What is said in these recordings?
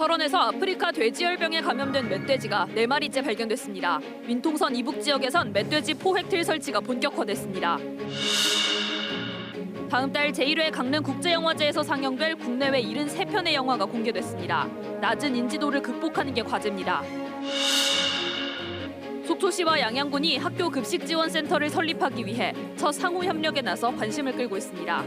철원에서 아프리카 돼지열병에 감염된 멧돼지가 네마리째 발견됐습니다. 민통선 이북 지역에선 멧돼지 포획틀 설치가 본격화됐습니다. 다음 달 제1회 강릉 국제영화제에서 상영될 국내외 73편의 영화가 공개됐습니다. 낮은 인지도를 극복하는 게 과제입니다. 속초시와 양양군이 학교 급식 지원 센터를 설립하기 위해 첫 상호 협력에 나서 관심을 끌고 있습니다.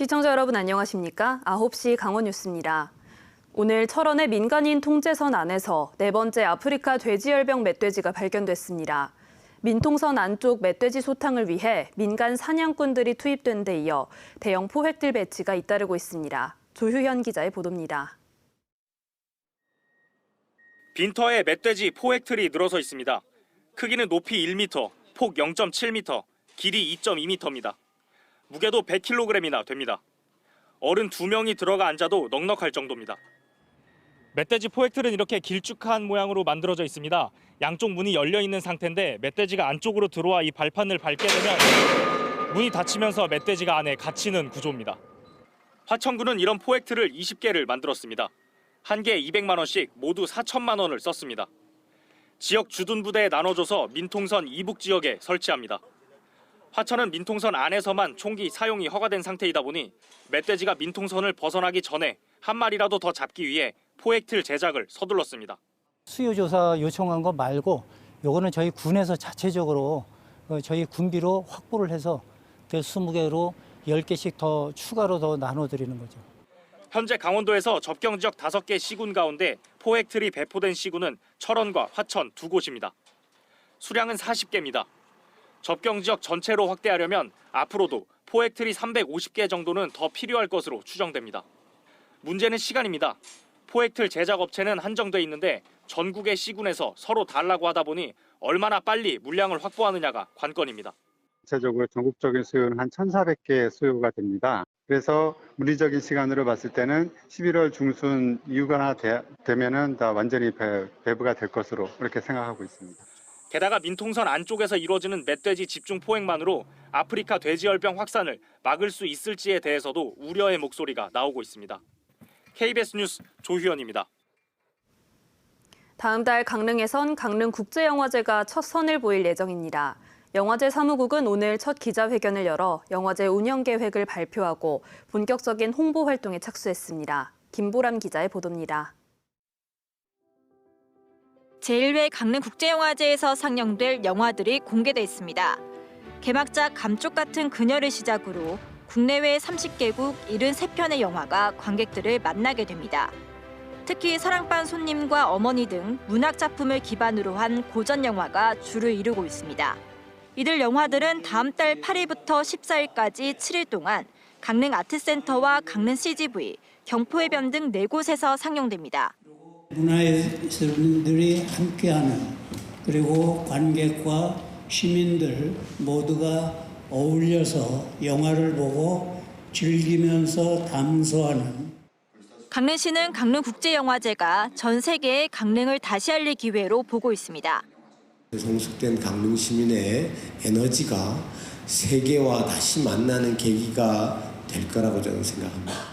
시청자 여러분 안녕하십니까? 9시 강원 뉴스입니다. 오늘 철원의 민간인 통제선 안에서 네 번째 아프리카 돼지열병 멧돼지가 발견됐습니다. 민통선 안쪽 멧돼지 소탕을 위해 민간 사냥꾼들이 투입된 데 이어 대형 포획들 배치가 잇따르고 있습니다. 조휴현 기자의 보도입니다. 빈터에 멧돼지 포획틀이 늘어서 있습니다. 크기는 높이 1m, 폭 0.7m, 길이 2.2m입니다. 무게도 100kg이나 됩니다. 어른 두 명이 들어가 앉아도 넉넉할 정도입니다. 멧돼지 포획틀은 이렇게 길쭉한 모양으로 만들어져 있습니다. 양쪽 문이 열려 있는 상태인데 멧돼지가 안쪽으로 들어와 이 발판을 밟게 되면 문이 닫히면서 멧돼지가 안에 갇히는 구조입니다. 화천군은 이런 포획틀을 20개를 만들었습니다. 한 개에 200만 원씩 모두 4천만 원을 썼습니다. 지역 주둔 부대에 나눠줘서 민통선 이북 지역에 설치합니다. 화천은 민통선 안에서만 총기 사용이 허가된 상태이다 보니 멧돼지가 민통선을 벗어나기 전에 한 마리라도 더 잡기 위해 포획틀 제작을 서둘렀습니다. 수요 조사 요청한 거 말고 요거는 저희 군에서 자체적으로 어, 저희 군비로 확보를 해서 그 20개로 10개씩 더 추가로 더 나눠 드리는 거죠. 현재 강원도에서 접경 지역 5개 시군 가운데 포획틀이 배포된 시군은 철원과 화천 두 곳입니다. 수량은 40개입니다. 접경 지역 전체로 확대하려면 앞으로도 포획틀이 350개 정도는 더 필요할 것으로 추정됩니다. 문제는 시간입니다. 포획틀 제작 업체는 한정돼 있는데 전국의 시군에서 서로 달라고 하다 보니 얼마나 빨리 물량을 확보하느냐가 관건입니다. 전체적으로 전국적인 수요는 한 1,400개 수요가 됩니다. 그래서 물리적인 시간으로 봤을 때는 11월 중순 이후가 되, 되면은 다 완전히 배, 배부가 될 것으로 그렇게 생각하고 있습니다. 게다가 민통선 안쪽에서 이루어지는 멧돼지 집중 포획만으로 아프리카 돼지열병 확산을 막을 수 있을지에 대해서도 우려의 목소리가 나오고 있습니다. KBS 뉴스 조휴연입니다. 다음 달 강릉에선 강릉 국제영화제가 첫 선을 보일 예정입니다. 영화제 사무국은 오늘 첫 기자회견을 열어 영화제 운영 계획을 발표하고 본격적인 홍보 활동에 착수했습니다. 김보람 기자의 보도입니다. 제1회 강릉국제영화제에서 상영될 영화들이 공개돼 있습니다. 개막작 감쪽 같은 그녀를 시작으로 국내외 30개국 73편의 영화가 관객들을 만나게 됩니다. 특히 사랑반 손님과 어머니 등 문학 작품을 기반으로 한 고전 영화가 주를 이루고 있습니다. 이들 영화들은 다음 달 8일부터 14일까지 7일 동안 강릉 아트센터와 강릉 CGV, 경포해변 등네 곳에서 상영됩니다. 문화예술인들이 함께하는 그리고 관객과 시민들 모두가 어울려서 영화를 보고 즐기면서 감소하는 강릉시는 강릉국제영화제가 전 세계의 강릉을 다시 알릴 기회로 보고 있습니다. 성숙된 강릉 시민의 에너지가 세계와 다시 만나는 계기가 될 거라고 저는 생각합니다.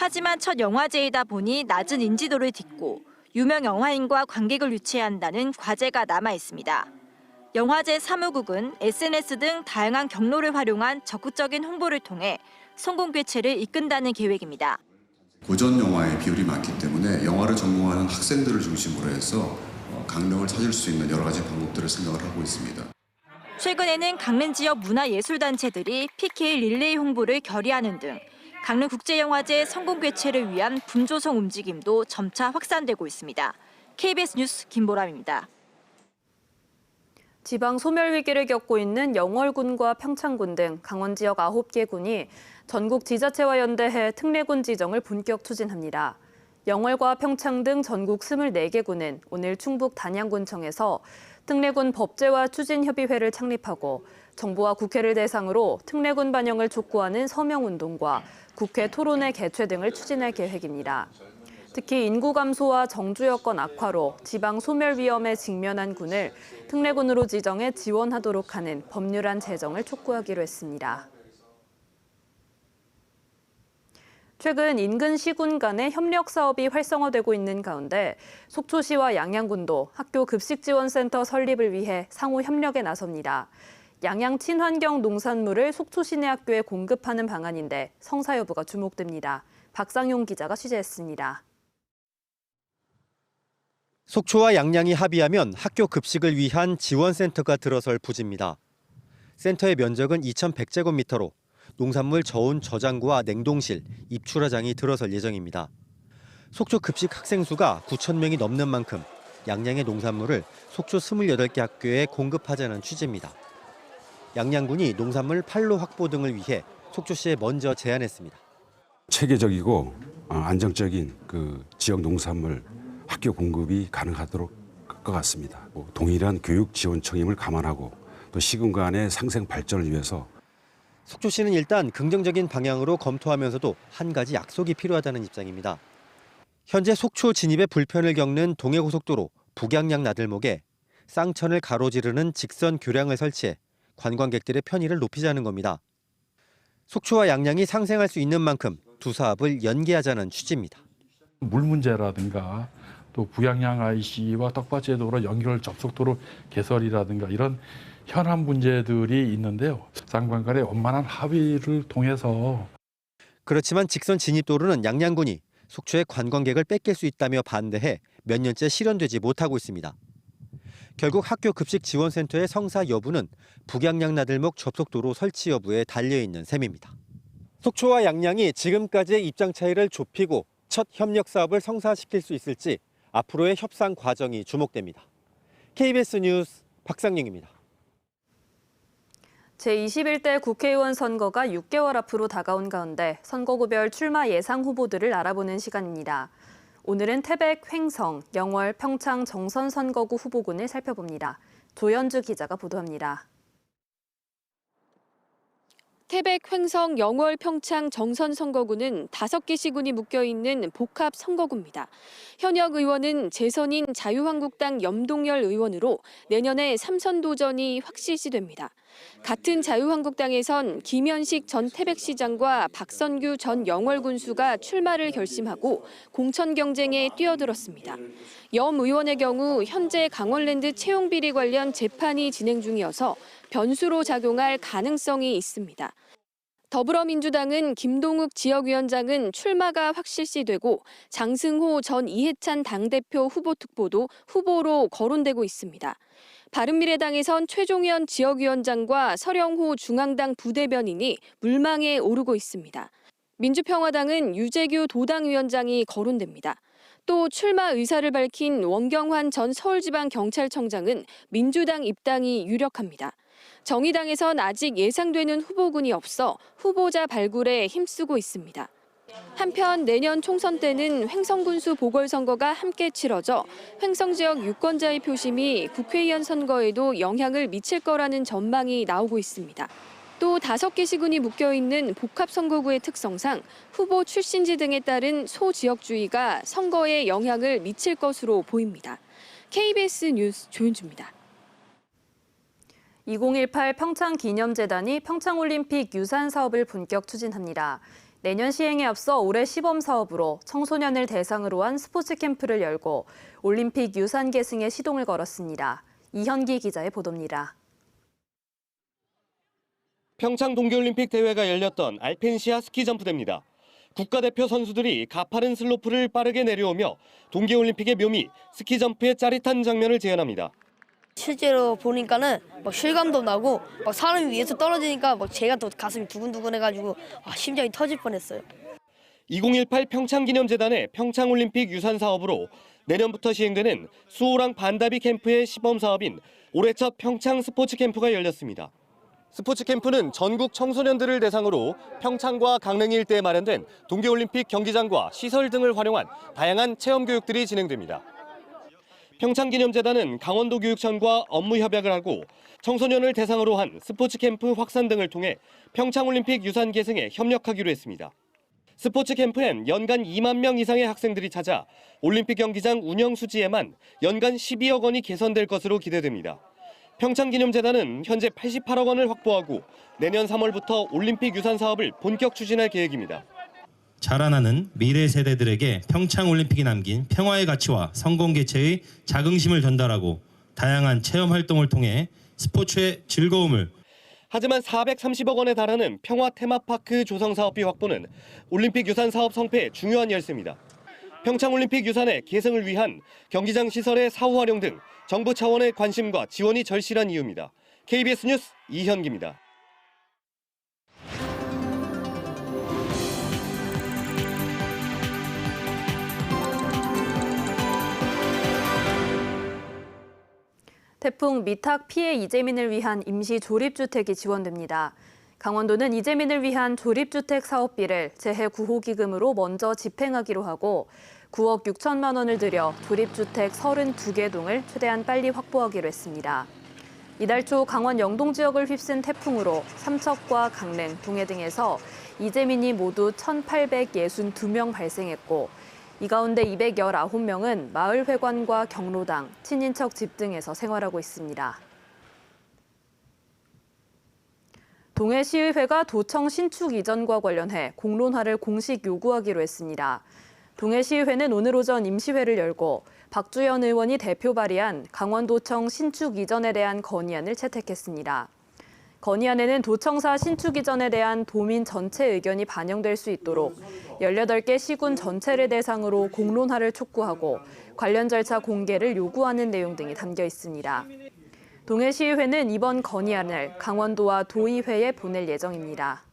하지만 첫 영화제이다 보니 낮은 인지도를 딛고 유명 영화인과 관객을 유치해야 한다는 과제가 남아 있습니다. 영화제 사무국은 SNS 등 다양한 경로를 활용한 적극적인 홍보를 통해 성공 개최를 이끈다는 계획입니다. 고전 영화의 비율이 많기 때문에 영화를 전공하는 학생들을 중심으로 해서 어, 강릉을 찾을 수 있는 여러 가지 방법들을 생각을 하고 있습니다. 최근에는 강릉 지역 문화예술단체들이 PK 릴레이 홍보를 결의하는 등 강릉국제영화제 성공 개최를 위한 분조성 움직임도 점차 확산되고 있습니다. KBS 뉴스 김보람입니다. 지방 소멸 위기를 겪고 있는 영월군과 평창군 등 강원 지역 9개 군이 전국 지자체와 연대해 특례군 지정을 본격 추진합니다. 영월과 평창 등 전국 24개 군은 오늘 충북 단양군청에서 특례군 법제화 추진협의회를 창립하고 정부와 국회를 대상으로 특례군 반영을 촉구하는 서명운동과 국회 토론회 개최 등을 추진할 계획입니다. 특히 인구 감소와 정주 여건 악화로 지방 소멸 위험에 직면한 군을 특례군으로 지정해 지원하도록 하는 법률안 제정을 촉구하기로 했습니다. 최근 인근 시군 간의 협력 사업이 활성화되고 있는 가운데 속초시와 양양군도 학교 급식지원센터 설립을 위해 상호 협력에 나섭니다. 양양 친환경 농산물을 속초 시내 학교에 공급하는 방안인데 성사 여부가 주목됩니다. 박상용 기자가 취재했습니다. 속초와 양양이 합의하면 학교 급식을 위한 지원센터가 들어설 부지입니다. 센터의 면적은 2,100제곱미터로 농산물 저온 저장고와 냉동실, 입출하장이 들어설 예정입니다. 속초 급식 학생 수가 9천 명이 넘는 만큼 양양의 농산물을 속초 28개 학교에 공급하자는 취지입니다. 양양군이 농산물 판로 확보 등을 위해 속초시에 먼저 제안했습니다. 체계적이고 어, 안정적인 그 지역 농산물 학교 공급이 가능하도록 것 같습니다. 뭐 동일한 교육 지원 책임을 감안하고 또 시군 간의 상생 발전을 위해서 속초시는 일단 긍정적인 방향으로 검토하면서도 한 가지 약속이 필요하다는 입장입니다. 현재 속초 진입에 불편을 겪는 동해고속도로 북양양 나들목에 쌍천을 가로지르는 직선 교량을 설치해 관광객들의 편의를 높이자는 겁니다. 속초와 양양이 상생할 수 있는 만큼 두 사업을 연계하자는 취지입니다. 물 문제라든가 또 부양양 IC와 떡받이 도로 연결 접속도로 개설이라든가 이런 현안 문제들이 있는데요. 쌍방 간의 원만한 합의를 통해서 그렇지만 직선 진입도로는 양양군이 속초의 관광객을 뺏길 수 있다며 반대해 몇 년째 실현되지 못하고 있습니다. 결국 학교 급식 지원센터의 성사 여부는 북양양 나들목 접속도로 설치 여부에 달려 있는 셈입니다. 속초와 양양이 지금까지의 입장 차이를 좁히고 첫 협력 사업을 성사시킬 수 있을지 앞으로의 협상 과정이 주목됩니다. KBS 뉴스 박상영입니다. 제21대 국회의원 선거가 6개월 앞으로 다가온 가운데 선거구별 출마 예상 후보들을 알아보는 시간입니다. 오늘은 태백, 횡성, 영월, 평창 정선 선거구 후보군을 살펴봅니다. 조현주 기자가 보도합니다. 태백, 횡성, 영월, 평창, 정선 선거구는 다섯 개 시군이 묶여 있는 복합 선거구입니다. 현역 의원은 재선인 자유한국당 염동열 의원으로 내년에 삼선 도전이 확실시됩니다. 같은 자유한국당에선 김현식 전 태백시장과 박선규 전 영월 군수가 출마를 결심하고 공천 경쟁에 뛰어들었습니다. 염 의원의 경우 현재 강원랜드 채용 비리 관련 재판이 진행 중이어서 변수로 작용할 가능성이 있습니다. 더불어민주당은 김동욱 지역위원장은 출마가 확실시 되고 장승호 전 이해찬 당대표 후보 특보도 후보로 거론되고 있습니다. 바른미래당에선 최종현 지역위원장과 서령호 중앙당 부대변인이 물망에 오르고 있습니다. 민주평화당은 유재규 도당위원장이 거론됩니다. 또 출마 의사를 밝힌 원경환 전 서울지방경찰청장은 민주당 입당이 유력합니다. 정의당에선 아직 예상되는 후보군이 없어 후보자 발굴에 힘쓰고 있습니다. 한편 내년 총선 때는 횡성군수 보궐선거가 함께 치러져 횡성 지역 유권자의 표심이 국회의원 선거에도 영향을 미칠 거라는 전망이 나오고 있습니다. 또 다섯 개 시군이 묶여 있는 복합 선거구의 특성상 후보 출신지 등에 따른 소지역주의가 선거에 영향을 미칠 것으로 보입니다. KBS 뉴스 조윤주입니다. 2018 평창기념재단이 평창올림픽 유산 사업을 본격 추진합니다. 내년 시행에 앞서 올해 시범 사업으로 청소년을 대상으로 한 스포츠 캠프를 열고 올림픽 유산 계승에 시동을 걸었습니다. 이현기 기자의 보도입니다. 평창 동계올림픽 대회가 열렸던 알펜시아 스키 점프대입니다. 국가대표 선수들이 가파른 슬로프를 빠르게 내려오며 동계올림픽의 묘미 스키 점프의 짜릿한 장면을 재현합니다. 실제로 보니까는 막 실감도 나고 막 사람이 위에서 떨어지니까 막 제가 더 가슴이 두근두근해가지고 아, 심장이 터질 뻔했어요. 2018 평창기념재단의 평창올림픽 유산 사업으로 내년부터 시행되는 수호랑 반다비 캠프의 시범 사업인 올해 첫 평창 스포츠 캠프가 열렸습니다. 스포츠 캠프는 전국 청소년들을 대상으로 평창과 강릉 일대에 마련된 동계올림픽 경기장과 시설 등을 활용한 다양한 체험 교육들이 진행됩니다. 평창기념재단은 강원도 교육청과 업무 협약을 하고 청소년을 대상으로 한 스포츠 캠프 확산 등을 통해 평창올림픽 유산 계승에 협력하기로 했습니다. 스포츠 캠프엔 연간 2만 명 이상의 학생들이 찾아 올림픽 경기장 운영 수지에만 연간 12억 원이 개선될 것으로 기대됩니다. 평창기념재단은 현재 88억 원을 확보하고 내년 3월부터 올림픽 유산 사업을 본격 추진할 계획입니다. 자라나는 미래 세대들에게 평창 올림픽이 남긴 평화의 가치와 성공 개최의 자긍심을 전달하고 다양한 체험 활동을 통해 스포츠의 즐거움을 하지만 430억 원에 달하는 평화 테마파크 조성 사업비 확보는 올림픽 유산 사업 성패의 중요한 열쇠입니다. 평창 올림픽 유산의 계승을 위한 경기장 시설의 사후 활용 등 정부 차원의 관심과 지원이 절실한 이유입니다. KBS 뉴스 이현기입니다. 태풍 미탁 피해 이재민을 위한 임시 조립주택이 지원됩니다. 강원도는 이재민을 위한 조립주택 사업비를 재해 구호 기금으로 먼저 집행하기로 하고 9억 6천만 원을 들여 조립주택 32개 동을 최대한 빨리 확보하기로 했습니다. 이달 초 강원 영동 지역을 휩쓴 태풍으로 삼척과 강릉, 동해 등에서 이재민이 모두 1,862명 발생했고 이 가운데 219명은 마을 회관과 경로당, 친인척 집 등에서 생활하고 있습니다. 동해시의회가 도청 신축 이전과 관련해 공론화를 공식 요구하기로 했습니다. 동해시의회는 오늘 오전 임시회를 열고 박주연 의원이 대표 발의한 강원도청 신축 이전에 대한 건의안을 채택했습니다. 건의안에는 도청사 신축 이전에 대한 도민 전체 의견이 반영될 수 있도록 18개 시군 전체를 대상으로 공론화를 촉구하고 관련 절차 공개를 요구하는 내용 등이 담겨 있습니다. 동해시의회는 이번 건의안을 강원도와 도의회에 보낼 예정입니다.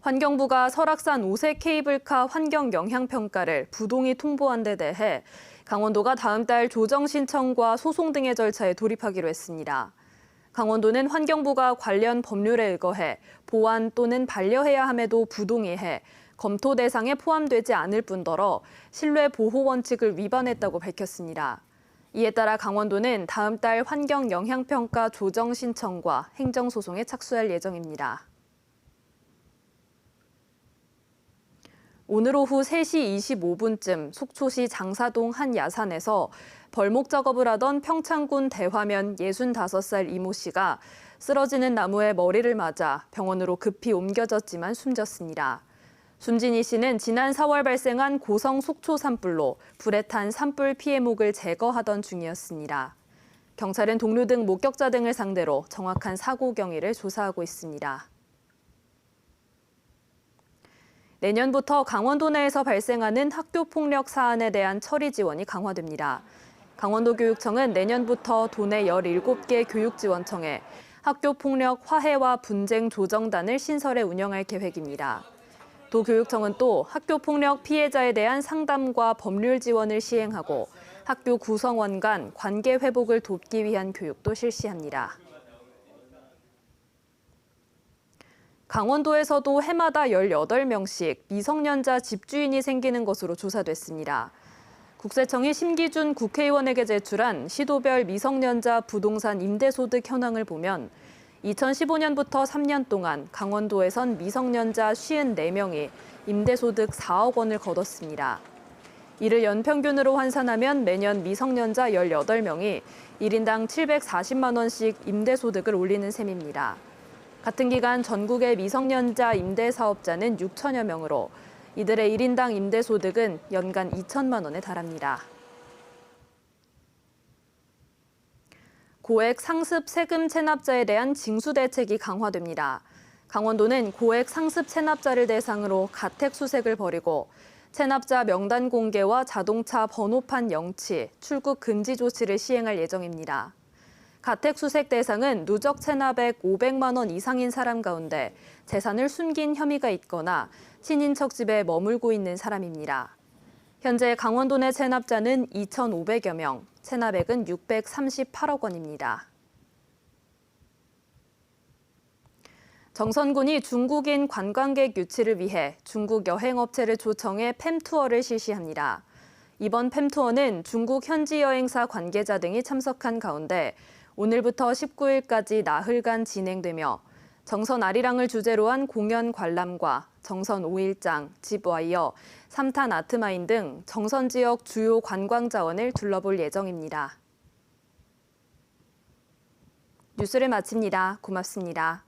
환경부가 설악산 오색 케이블카 환경 영향 평가를 부동의 통보한 데 대해 강원도가 다음 달 조정 신청과 소송 등의 절차에 돌입하기로 했습니다. 강원도는 환경부가 관련 법률에 의거해 보완 또는 반려해야 함에도 부동의해 검토 대상에 포함되지 않을 뿐더러 신뢰 보호 원칙을 위반했다고 밝혔습니다. 이에 따라 강원도는 다음 달 환경 영향 평가 조정 신청과 행정 소송에 착수할 예정입니다. 오늘 오후 3시 25분쯤 속초시 장사동 한 야산에서 벌목 작업을 하던 평창군 대화면 65살 이모 씨가 쓰러지는 나무에 머리를 맞아 병원으로 급히 옮겨졌지만 숨졌습니다. 숨진 이 씨는 지난 4월 발생한 고성 속초 산불로 불에 탄 산불 피해목을 제거하던 중이었습니다. 경찰은 동료 등 목격자 등을 상대로 정확한 사고 경위를 조사하고 있습니다. 내년부터 강원도 내에서 발생하는 학교 폭력 사안에 대한 처리 지원이 강화됩니다. 강원도 교육청은 내년부터 도내 17개 교육지원청에 학교 폭력 화해와 분쟁 조정단을 신설해 운영할 계획입니다. 도교육청은 또 학교 폭력 피해자에 대한 상담과 법률 지원을 시행하고 학교 구성원 간 관계 회복을 돕기 위한 교육도 실시합니다. 강원도에서도 해마다 18명씩 미성년자 집주인이 생기는 것으로 조사됐습니다. 국세청이 심기준 국회의원에게 제출한 시도별 미성년자 부동산 임대소득 현황을 보면 2015년부터 3년 동안 강원도에선 미성년자 54명이 임대소득 4억 원을 거뒀습니다. 이를 연평균으로 환산하면 매년 미성년자 18명이 1인당 740만 원씩 임대소득을 올리는 셈입니다. 같은 기간 전국의 미성년자 임대 사업자는 6천여 명으로 이들의 1인당 임대 소득은 연간 2천만 원에 달합니다. 고액 상습 세금 체납자에 대한 징수 대책이 강화됩니다. 강원도는 고액 상습 체납자를 대상으로 가택 수색을 벌이고 체납자 명단 공개와 자동차 번호판 영치, 출국 금지 조치를 시행할 예정입니다. 가택 수색 대상은 누적 체납액 500만 원 이상인 사람 가운데 재산을 숨긴 혐의가 있거나 친인척 집에 머물고 있는 사람입니다. 현재 강원도 내 체납자는 2,500여 명, 체납액은 638억 원입니다. 정선군이 중국인 관광객 유치를 위해 중국 여행업체를 초청해 팸투어를 실시합니다. 이번 팸투어는 중국 현지 여행사 관계자 등이 참석한 가운데 오늘부터 19일까지 나흘간 진행되며 정선 아리랑을 주제로 한 공연 관람과 정선 5일장, 집와 이어, 삼탄 아트마인 등 정선 지역 주요 관광 자원을 둘러볼 예정입니다. 뉴스를 마칩니다. 고맙습니다.